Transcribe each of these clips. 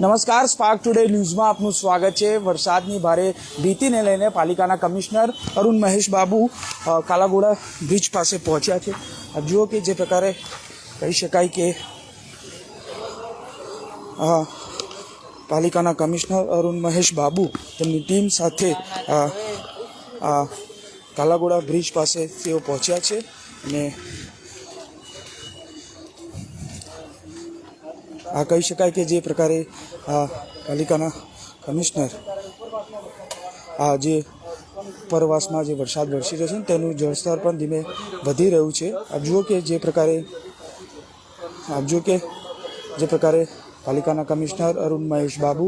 નમસ્કાર spark today ન્યૂઝમાં આપનું સ્વાગત છે. વરસાદની ભારે ભીતિને લઈને પાલિકાના કમિશનર અરુણ મહેશ બાબુ કાલાગોડા બ્રિજ પાસે પહોંચ્યા છે. જુઓ કે જે પ્રકારે કહી શકાય કે પાલિકાના કમિશનર અરુણ મહેશ બાબુ તેમની ટીમ સાથે કાલાગોડા બ્રિજ પાસે તેઓ પહોંચ્યા છે અને આ કહી શકાય કે જે પ્રકારે આ પાલિકાના કમિશનર આ જે પરવાસમાં જે વરસાદ વરસી રહ્યો છે તેનું જળસ્તર પણ ધીમે વધી રહ્યું છે. આપ જુઓ કે જે પ્રકારે આપ જુઓ કે જે પ્રકારે પાલિકાના કમિશનર અરુણ મહેશ બાબુ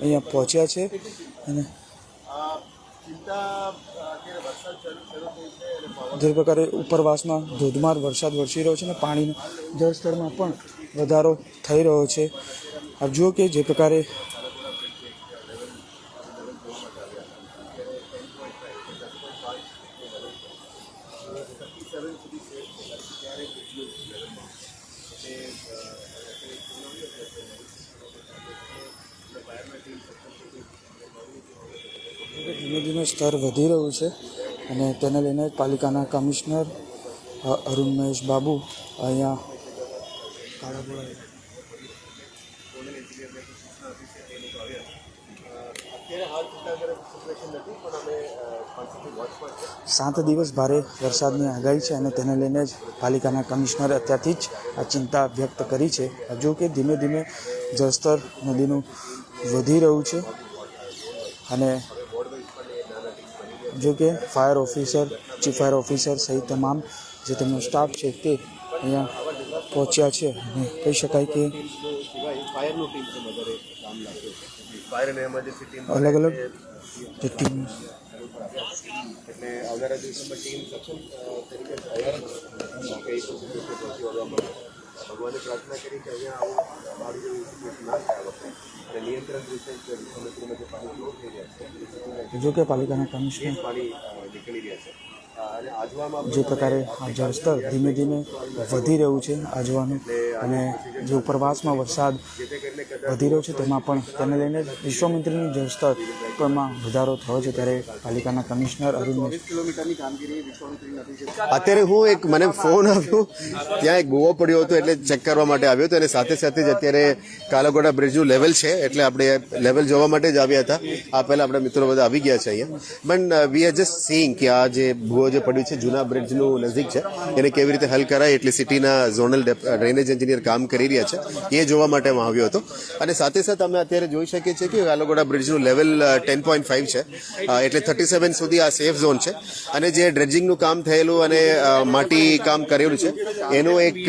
અહીંયા પહોંચ્યા છે અને જે પ્રકારે ઉપરવાસમાં ધોધમાર વરસાદ વરસી રહ્યો છે અને પાણીના જળસ્તરમાં પણ વધારો થઈ રહ્યો છે. આપ જુઓ કે જે પ્રકારે ધીમે ધીમે સ્તર વધી રહ્યું છે અને તેને લઈને પાલિકાના કમિશનર અરુણ મહેશ બાબુ અહીંયા સાત દિવસ ભારે વરસાદની આગાહી છે અને તેને લઈને જ પાલિકાના કમિશનરે અત્યારથી જ આ ચિંતા વ્યક્ત કરી છે. જો કે ધીમે ધીમે જળસ્તર નદીનું વધી રહ્યું છે અને જો કે fire officer, chief fire officer સહિત તમામ જે તેમનો સ્ટાફ છે તે અહીંયા પહોંચ્યા છે. અને કહી શકાય કે અલગ અલગ જે ટીમ ભગવાને પ્રાર્થના કરી કે અહીંયા આવું મારું જેવું સિચ્યુએશન ના થાય વખતે અને નિયંત્રણ રીતે સમુદ્રમાં જે પાણી ફ્લો થઈ રહ્યા છે જો કે પાલિકાના કમિશનર પાણી નીકળી રહ્યા છે. જે પ્રકારે આ જળસ્તર ધીમે ધીમે વધી રહ્યું છે આજવાનું. અને જે ઉપરવાસમાં વરસાદ વધી રહ્યો છે, તેમાં પણ તેને લઈને વિશ્વામિત્રીનું જળસ્તર પરમાં વધારો થયો છે. ત્યારે પાલિકાના કમિશનર અરુણ અત્યારે હું એક મને ફોન આવ્યો. ત્યાં એક ગોવો પડ્યો હતો એટલે ચેક કરવા માટે આવ્યો હતો. અને સાથે સાથે જ અત્યારે કાલાગોડા બ્રિજનું લેવલ છે, એટલે આપણે લેવલ જોવા માટે જ આવ્યા હતા. આ પહેલા આપણા મિત્રો બધા આવી ગયા છે અહીંયા. But we are just seeing કે આ જે જે પડ્યું છે, જૂના બ્રિજનું નજીક છે, એને કેવી રીતે હલ કરાય એટલે સિટીના ઝોનલ ડ્રેનેજ એન્જિનિયર કામ કરી રહ્યા છે, એ જોવા માટે હું આવ્યો હતો. અને સાથે સાથે અમે અત્યારે જોઈ શકીએ છીએ કે કાલાગોડા બ્રિજનું લેવલ ટેન પોઈન્ટ ફાઇવ છે એટલે થર્ટી સેવન સુધી આ સેફ ઝોન છે. અને જે ડ્રેજિંગનું કામ થયેલું અને માટી કામ કરેલું છે, એનું એક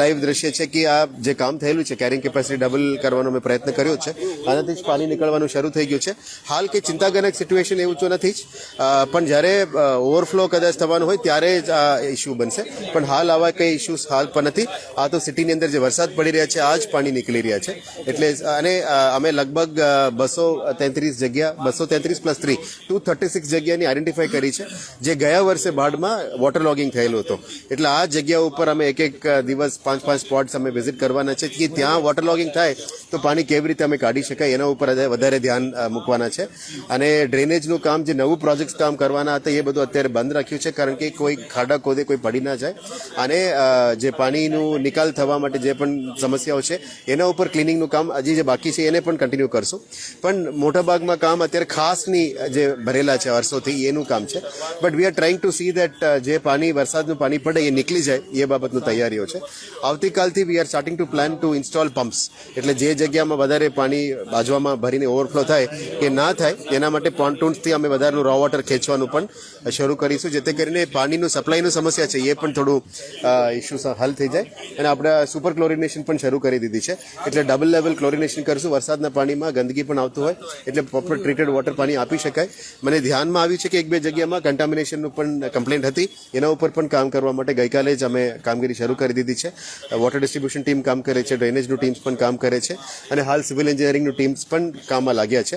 લાઈવ દ્રશ્ય છે કે આ જે કામ થયેલું છે કેરિંગ કેપેસિટી ડબલ કરવાનો મેં પ્રયત્ન કર્યો છે. આનાથી જ પાણી નીકળવાનું શરૂ થઈ ગયું છે. હાલ કે ચિંતાજનક સિચ્યુએશન એવું તો નથી જ. પણ જ્યારે ઓવરફ્લો કદાચ થવાનું હોય ત્યારે જ આ ઇસ્યુ બનશે. પણ હાલ આવા કંઈ ઇસ્યુઝ હાલ પણ નથી. આ તો સિટીની અંદર જે વરસાદ પડી રહ્યા છે, આ જ પાણી નીકળી રહ્યા છે. એટલે અને અમે લગભગ બસો તેત્રીસ જગ્યા, બસો તેત્રીસ plus three two thirty six જગ્યાની આઈડેન્ટિફાઈ કરી છે, જે ગયા વર્ષે બાઢમાં વોટર લોગિંગ થયેલું હતું. એટલે આ જગ્યા ઉપર અમે એક એક દિવસ પાંચ પાંચ સ્પોટ્સ અમે વિઝિટ કરવાના છે, કે ત્યાં વોટર લોગિંગ થાય તો પાણી કેવી રીતે અમે કાઢી શકાય એના ઉપર વધારે ધ્યાન મૂકવાના છે. અને ડ્રેનેજનું કામ, જે નવું પ્રોજેક્ટ કામ કરવાના હતા એ બધું અત્યારે બંધ રાખ્યું છે કારણ કે કોઈ ખાડા ખોદે કોઈ પડી ના જાય. અને જે પાણીનું નિકાલ થવા માટે જે પણ સમસ્યાઓ છે, એના ઉપર ક્લિનિંગનું કામ હજી જે બાકી છે, એને પણ કન્ટિન્યુ કરશું. પણ મોટાભાગમાં કામ અત્યારે ખાસની જે ભરેલા છે વર્ષોથી એનું કામ છે. But we are trying to see that જે પાણી, વરસાદનું પાણી પડે, એ નીકળી જાય, એ બાબતનું તૈયારીઓ છે. આવતીકાલથી we are starting to plan to install pumps એટલે જે જગ્યામાં વધારે પાણી બાજવામાં ભરીને ઓવરફ્લો થાય, એ ના થાય, એના માટે પોન્ટૂન્સથી અમે વધારેનું રો વોટર ખેંચવાનું પણ શરૂ કરીશું, જેથી કરીને પાણીનું સપ્લાયનું સમસ્યા છે, એ પણ થોડું ઇસ્યુ હલ થઈ જાય. અને આપણે સુપર ક્લોરિનેશન પણ શરૂ કરી દીધી છે. એટલે ડબલ લેવલ ક્લોરિનેશન કરશું. વરસાદના પાણીમાં ગંદકી પણ આવતું હોય, એટલે પ્રોપર ટ્રીટેડ વોટર પાણી આપી શકાય. મને ધ્યાનમાં આવ્યું છે કે એક બે જગ્યામાં કન્ટામિનેશનનું પણ કમ્પ્લેન્ટ હતી. એના ઉપર પણ કામ કરવા માટે ગઈકાલે જ અમે કામગીરી શરૂ કરી દીધી છે. વોટર ડિસ્ટ્રીબ્યુશન ટીમ કામ કરે છે ડ્રેનેજનું ટીમ્સ પણ કામ કરે છે, અને હાલ સિવિલ એન્જિનિયરિંગનું ટીમ્સ પણ કામમાં લાગ્યા છે.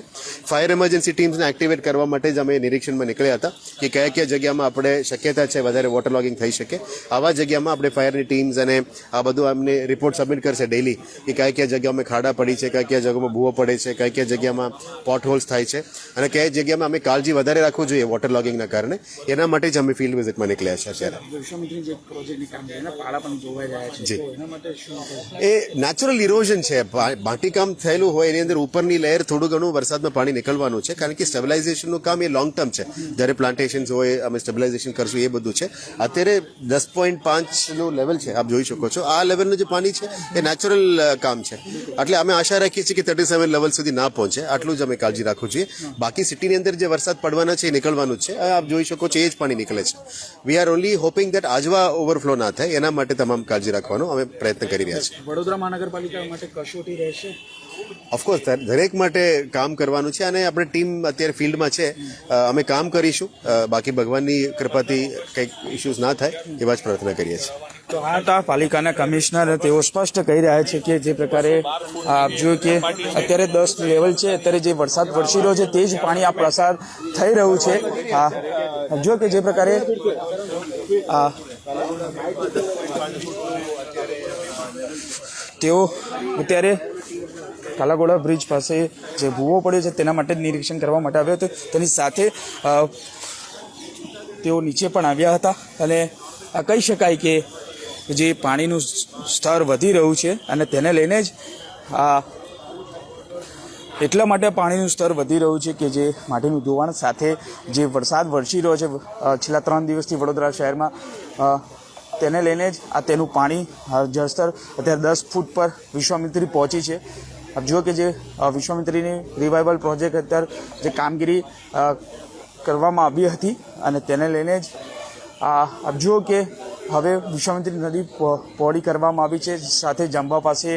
ફાયર એમરજન્સી ટીમ્સને એક્ટિવેટ કરવા માટે જ અમે નિરીક્ષણમાં નીકળ્યા હતા કે કયા કયા જગ્યામાં આપણે શક્યતા છે વધારે વોટર લોગિંગ થઈ શકે. આવા જગ્યામાં આપણે ફાયરની ટીમ્સ અને આ બધું અમને રિપોર્ટ સબમિટ કરશે ડેલી કે કયા કયા અમે ખાડા પડી છે કયા કયા જગ્યામાં ભૂવો પડે છે કયા કયા જગ્યામાં પોટ હોલ્સ થાય છે અને કયા જગ્યામાં અમે કાળજી વધારે રાખવું જોઈએ વોટર લોગિંગના કારણે. એના માટે જ અમે ફિલ્ડ વિઝિટમાં નીકળ્યા છે અત્યારે. એ નેચરલ ઇરોઝન છે. માટીકામ થયેલું હોય એની અંદર ઉપરની લેયર થોડું ઘણું વરસાદમાં પાણી નીકળવાનું છે કારણ કે સ્ટેબિલાઇઝેશનનું કામ એ લોંગ ટર્મ છે. જ્યારે પ્લાન્ટેશન્સ હોય અમે સ્ટેબિલાઇઝેશન કરશું એ બધું છે. અત્યારે દસ પોઈન્ટ પાંચનું લેવલ છે આપ જોઈ શકો છો. આ લેવલનું જે પાણી છે એ નેચરલ કામ છે. એટલે અમે આશા રાખીએ છીએ કે થર્ટી સેવન લેવલ સુધી ના પહોંચે. આટલું જ અમે કાળજી રાખવું જોઈએ. બાકી સિટીની અંદર જે વરસાદ પડવાના છે એ નીકળવાનું છે. આપ જોઈ શકો છો એ જ પાણી નીકળે છે. We are only hoping that Ajwa overflow ના થાય એના માટે તમામ કાળજી રાખવાનો અમે પ્રયત્ન કરી રહ્યા છીએ. વડોદરા મહાનગરપાલિકા માટે કસોટી રહેશે? ઓફકોર્સ દરેક માટે કામ કરવાનું છે અને આપણે ટીમ અત્યારે ફિલ્ડમાં છે. અમે કામ કરીશું. બાકી બાકી ભગવાનની કૃપાથી કંઈક ઇશ્યુઝ ના થાય, એવા જ પ્રાર્થના કરીએ છીએ. તો આ હતા પાલિકાના કમિશનર તેઓ સ્પષ્ટ કહી રહ્યા છે કે જે પ્રકારે આપ જોયું કે અત્યારે દસ લેવલ છે, અત્યારે જે વરસાદ વરસી રહ્યો છે, તે જ પાણી આ પ્રસાર થઈ રહ્યું છે. આ જો કે જે પ્રકારે, આ તેઓ અત્યારે કાલાગોડા બ્રિજ પાસે જે ભૂવો પડ્યો છે, તેના માટે નિરીક્ષણ કરવા માટે આવ્યો હતો. તેની સાથે તેઓ નીચે પણ આવ્યા હતા અને આ કહી શકાય કે જે પાણીનું સ્તર વધી રહ્યું છે અને તેને લઈને જ આ એટલા માટે પાણીનું સ્તર વધી રહ્યું છે કે જે માટીનું ધોવાણ સાથે જે વરસાદ વરસી રહ્યો છે છેલ્લા ત્રણ દિવસથી વડોદરા શહેરમાં તેને લઈને જ આ તેનું પાણી જળસ્તર અત્યારે દસ ફૂટ પર વિશ્વામિત્રી પહોંચી છે. જો કે જે વિશ્વામિત્રીની રિવાઇવલ પ્રોજેક્ટ અત્યારે જે કામગીરી કરવામાં આવી હતી અને તેને લઈને જ આ આપ જુઓ કે હવે વિશ્વામિત્રી નદી પહોળી કરવામાં આવી છે, સાથે જાંબા પાસે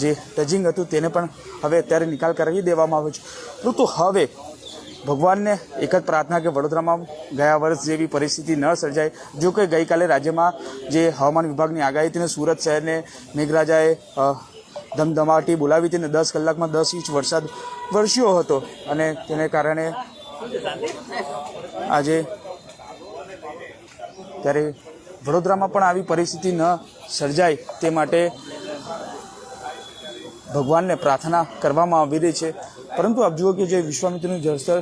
જે ટચિંગ હતું તેને પણ હવે અત્યારે નિકાલ કરાવી દેવામાં આવ્યો છે. પરંતુ હવે ભગવાનને એક જ પ્રાર્થના કે વડોદરામાં ગયા વર્ષ જેવી પરિસ્થિતિ ન સર્જાય. જો કે ગઈકાલે રાજ્યમાં જે હવામાન વિભાગની આગાહી હતી સુરત શહેરને મેઘરાજાએ ધમધમાટી બોલાવી હતી અને દસ કલાકમાં દસ ઇંચ વરસાદ વરસ્યો હતો અને તેને કારણે આજે ત્યારે વડોદરામાં પણ આવી પરિસ્થિતિ ન સર્જાય તે માટે ભગવાનને પ્રાર્થના કરવામાં આવી રહી છે. પરંતુ આપ જુઓ કે જે વિશ્વામિત્રનું જળસ્તર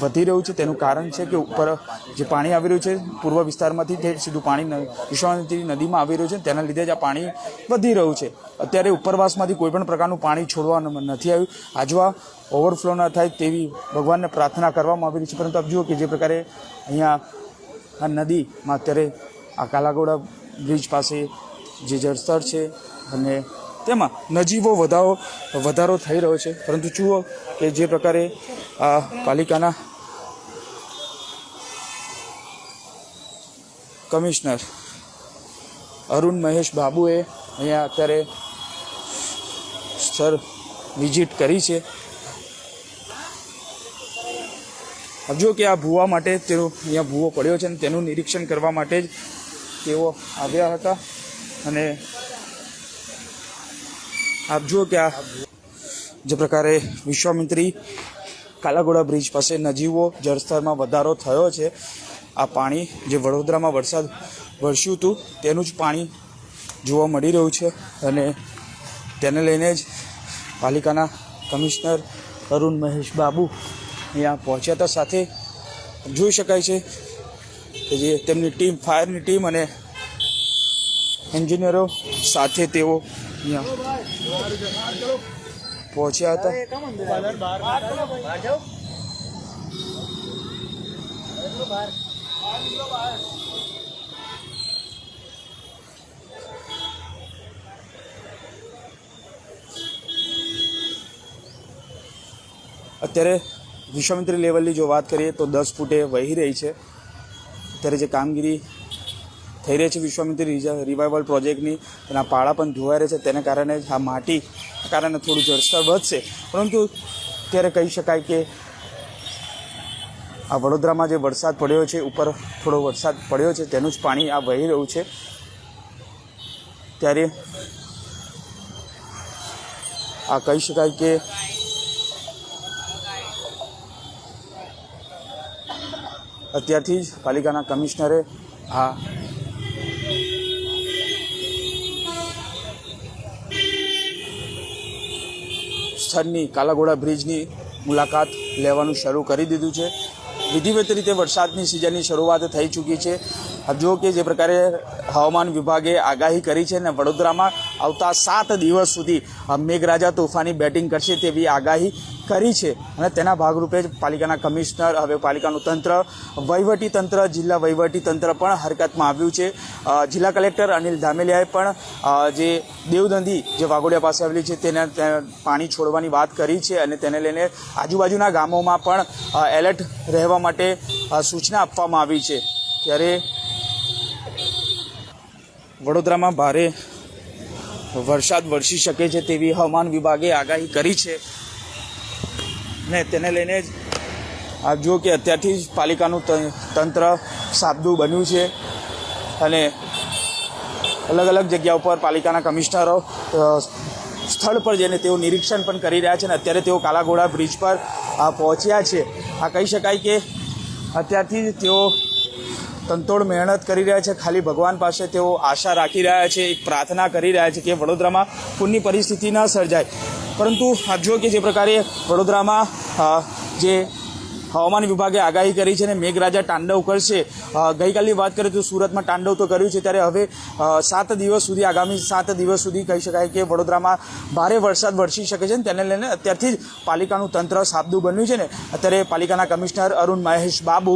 વધી રહ્યું છે. તેનું કારણ છે કે ઉપર જે પાણી આવી રહ્યું છે, પૂર્વ વિસ્તારમાંથી તે સીધું પાણી વિશ્વામિત્રી નદીમાં આવી રહ્યું છે. તેના લીધે જ આ પાણી વધી રહ્યું છે. અત્યારે ઉપરવાસમાંથી કોઈ પણ પ્રકારનું પાણી છોડવા નથી આવ્યું. આજવા ઓવરફ્લો ન થાય તેવી ભગવાનને પ્રાર્થના કરવામાં આવી રહી છે. પરંતુ આપ જુઓ કે જે પ્રકારે અહીંયા આ નદીમાં અત્યારે આ કાલાગોડા બ્રિજ પાસે જે જળસ્તર છે અને તેમાં નજીવો વધારો વધારો થઈ રહ્યો છે. પરંતુ જુઓ કે જે પ્રકારે પાલિકાના કમિશનર અરુણ મહેશ બાબુએ અહીંયા અત્યારે સ્થળ વિઝિટ કરી છે. જો કે આ ભૂવા માટે તેનો અહીંયા ભૂવો પડ્યો છે અને તેનું નિરીક્ષણ કરવા માટે જ તેઓ આવ્યા હતા અને આપ જુઓ કે આ જે પ્રકારે વિશ્વામિત્રી કાલાગોડા બ્રિજ પાસે નજીવો જળસ્તરમાં વધારો થયો છે. આ પાણી જે વડોદરામાં વરસાદ વરસ્યું હતું, તેનું જ પાણી જોવા મળી રહ્યું છે અને તેને લઈને જ પાલિકાના કમિશનર અરુણ મહેશ બાબુ અહીંયા પહોંચ્યા હતા. સાથે જોઈ શકાય છે કે જે તેમની ટીમ, ફાયરની ટીમ અને એન્જિનિયરો સાથે તેઓ અહીંયા પહોંચ્યા હતા. અત્યારે વિશ્વામિત્રી લેવલની જો વાત કરીએ તો દસ ફૂટે વહી રહી છે. અત્યારે જે કામગીરી થઈ રહી છે વિશ્વામિત્રી રિવાઇવલ પ્રોજેક્ટની તેના પાળા પણ ધોવાઈ રહ્યા છે. તેને કારણે આ માટી કારણે થોડું જળસ્તર વધશે. પરંતુ ત્યારે કહી શકાય કે આ વડોદરામાં જે વરસાદ પડ્યો છે, ઉપર થોડો વરસાદ પડ્યો છે, તેનું જ પાણી આ વહી રહ્યું છે. ત્યારે આ કહી શકાય કે અત્યારથી જ પાલિકાના કમિશનરે આ સ્થળની કાલાઘોડા બ્રિજની મુલાકાત લેવાનું શરૂ કરી દીધું છે. વિધિવત રીતે વરસાદની સિઝનની શરૂઆત થઈ ચૂકી છે. જો કે જે પ્રકારે હવામાન વિભાગે આગાહી કરી છે ને વડોદરામાં આવતા સાત દિવસ સુધી મેઘરાજા તોફાની બેટિંગ કરશે તેવી આગાહી કરી છે. અને તેના ભાગરૂપે જ પાલિકાના કમિશનર, હવે પાલિકાનું તંત્ર, વહીવટી તંત્ર, જિલ્લા વહીવટી તંત્ર પણ હરકતમાં આવ્યું છે. જિલ્લા કલેક્ટર અનિલ ધામેલિયાએ પણ જે દેવદંદી જે વાઘોડિયા પાસે આવેલી છે તેને પાણી છોડવાની વાત કરી છે અને તેને લઈને આજુબાજુના ગામોમાં પણ એલર્ટ રહેવા માટે સૂચના આપવામાં આવી છે. ત્યારે વડોદરામાં ભારે વરસાદ વરસી શકે છે તેવી હવામાન વિભાગે આગાહી કરી છે. ને તેને લઈને જ આપ જુઓ કે અત્યારથી જ પાલિકાનું તંત્ર સાબદું બન્યું છે. અને અલગ અલગ જગ્યા ઉપર પાલિકાના કમિશનરો સ્થળ પર જઈને તેઓ નિરીક્ષણ પણ કરી રહ્યા છે અને અત્યારે તેઓ કાલાઘોડા બ્રિજ પર પહોંચ્યા છે. આ કહી શકાય કે અત્યારથી જ તેઓ તંતોડ મહેનત કરી રહ્યા છે. ખાલી ભગવાન પાસે તેઓ આશા રાખી રહ્યા છે, એક પ્રાર્થના કરી રહ્યા છે કે વડોદરામાં પૂરની પરિસ્થિતિ ન સર્જાય. પરંતુ આપ જો કે જે પ્રકારે વડોદરામાં જે હવામાન વિભાગે આગાહી કરી છે અને મેઘરાજા તાંડવ કરશે. ગઈકાલની વાત કરીએ તો સુરતમાં તાંડવ તો કર્યું છે, ત્યારે હવે સાત દિવસ સુધી, આગામી સાત દિવસ સુધી કહી શકાય કે વડોદરામાં ભારે વરસાદ વરસી શકે છે તેને લઈને અત્યારથી જ પાલિકાનું તંત્ર સાબદું બન્યું છે ને. અત્યારે પાલિકાના કમિશનર અરુણ મહેશ બાબુ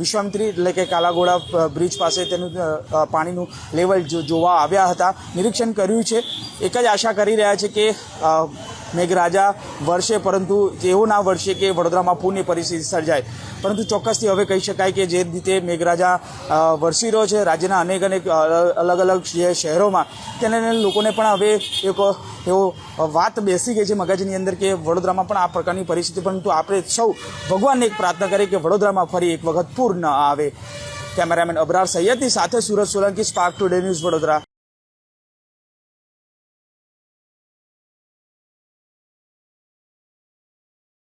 વિશ્વામિત્રી એટલે કે કાલાઘોડા બ્રિજ પાસે તેનું પાણીનું લેવલ જોવા આવ્યા હતા. નિરીક્ષણ કર્યું છે. એક જ આશા કરી રહ્યા છે કે મેઘરાજા વરસે પરંતુ એવું ના વરસે કે વડોદરામાં પૂરની પરિસ્થિતિ સર્જાય. પરંતુ ચોક્કસથી હવે કહી શકાય કે જે રીતે મેઘરાજા વરસી રહ્યો છે, રાજ્યના અનેક અનેક અલગ અલગ જે શહેરોમાં, તેને લોકોને પણ હવે એક એવો વાત બેસી ગઈ છે મગજની અંદર કે વડોદરામાં પણ આ પ્રકારની પરિસ્થિતિ, પરંતુ આપણે સૌ ભગવાનને એક પ્રાર્થના કરીએ કે વડોદરામાં ફરી એક વખત પૂર ન આવે. કેમેરામેન અબરાર સૈયદની સાથે Surat Solanki spark today news Vadodara.